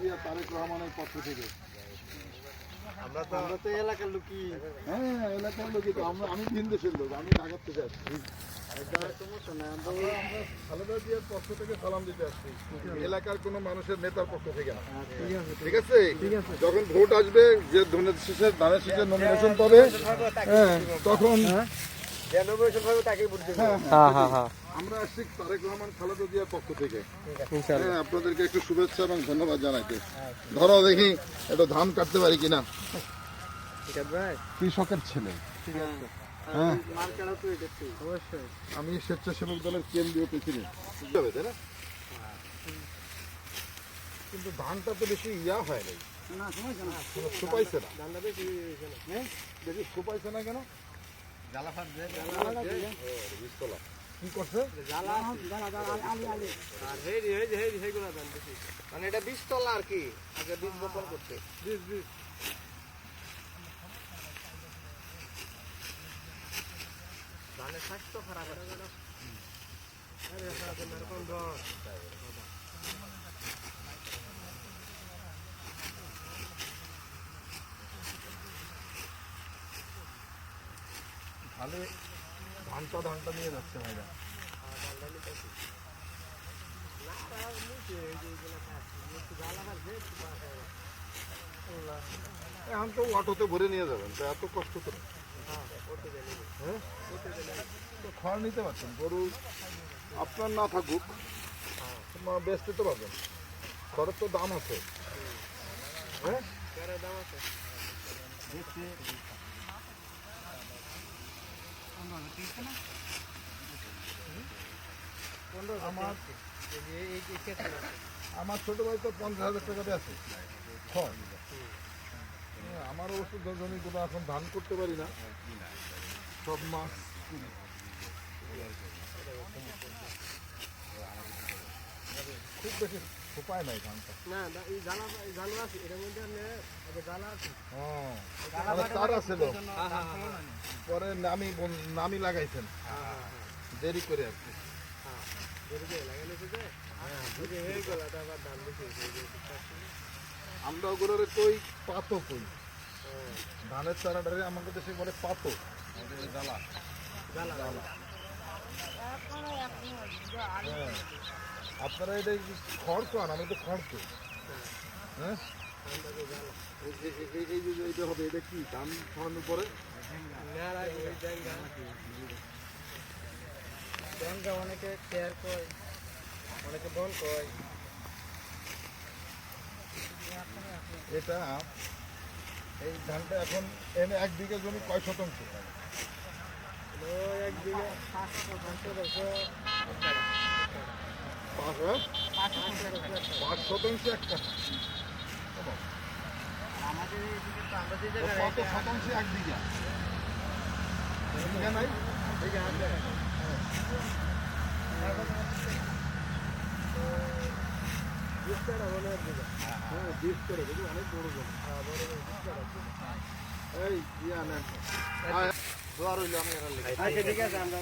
জিয়া তারেক রহমানের পক্ষ থেকে। আমরা তো আমরা তো এলাকার লোকই। হ্যাঁ এলাকার লোকই তো। আমরা আমি ভিন দেশের লোক আমি ঢাকার থেকে আসছি। খালেদা জিয়ার পক্ষ থেকে সালাম দিতে আসছি। এলাকার কোনো মানুষের নেতার পক্ষ থেকে না। ঠিক আছে। যখন ভোট আসবে যে ধানের শীষের ধানের শীষের নমিনেশন পাবে হ্যাঁ। তখন হ্যাঁ হ্যাঁ। হ্যাঁ হ্যাঁ। আমরা আসছি তারেক রহমান খালেদা জিয়ার পক্ষ থেকে। হ্যাঁ আপনাদেরকে একটু শুভেচ্ছা এবং ধন্যবাদ জানাইতে। ধরো দেখি একটু ধান কাটতে পারি কিনা? কৃষকের ছেলে। ঠিক আছে। হ্যাঁ। আমি স্বেচ্ছাসেবক দলের কেন্দ্রীয় প্রেসিডেন্ট। কিন্তু ধানটা তো বেশি ইয়া হয় নাই। না শুকাইছে না। বেশি না। হ্যাঁ দেখি শুকাইছে না কেন? জ্বালা কি করছে? মানে এটা আর কি আগে বীজ বপন করতে বীজ বীজ ধানের স্বাস্থ্য খারাপ আছে। ধানটা ধানটা নিয়ে যাচ্ছে ভাইরা। এখন তো ভরে নিয়ে যাবেন, তো এত কষ্ট করে। হ্যাঁ? খড় নিতে পারছেন, গরু আপনার না থাকুক বেচতে তো পারবেন। খড়ের তো দাম আছে। হ্যাঁ? দাম আছে আমার আমার ছোট ভাই তো পঞ্চাশ হাজার টাকাতে আছে। খড় আমার অবশ্য জমিগুলো এখন ধান করতে পারি না। সব মাছ। খুব বেশি উপায় নাই ধানটা না এই জ্বালা এই জ্বালা আছে মধ্যে আছে। হ্যাঁ। তার ছিল পরে নামি নামি লাগাইছেন। দেরি করে আর কি। আমরা ওগুলোর কই? পাতো কই। ধানের চারাটারে আমাদের দেশে বলে পাতো জ্বালা হ্যাঁ। আপনারা এটা খড় খান আমি তো খড় হ্যাঁ? হবে এটা কি ধান খাওয়ানোর পরে অনেকে কেয়ার কয় অনেকে কয়। এটা এই ধানটা এখন এনে এক বিঘা জমি কয় শতাংশ? পাঁচ শতাংশ হ্যাঁ? এক কাঠা আমাদের কত শতাংশ এক বিঘা বিঘা নাই বিঘা আছে হ্যাঁ অনেক বড় এই ইয়া নেন দোয়া রইল লেগে আচ্ছা ঠিক আছে আমরা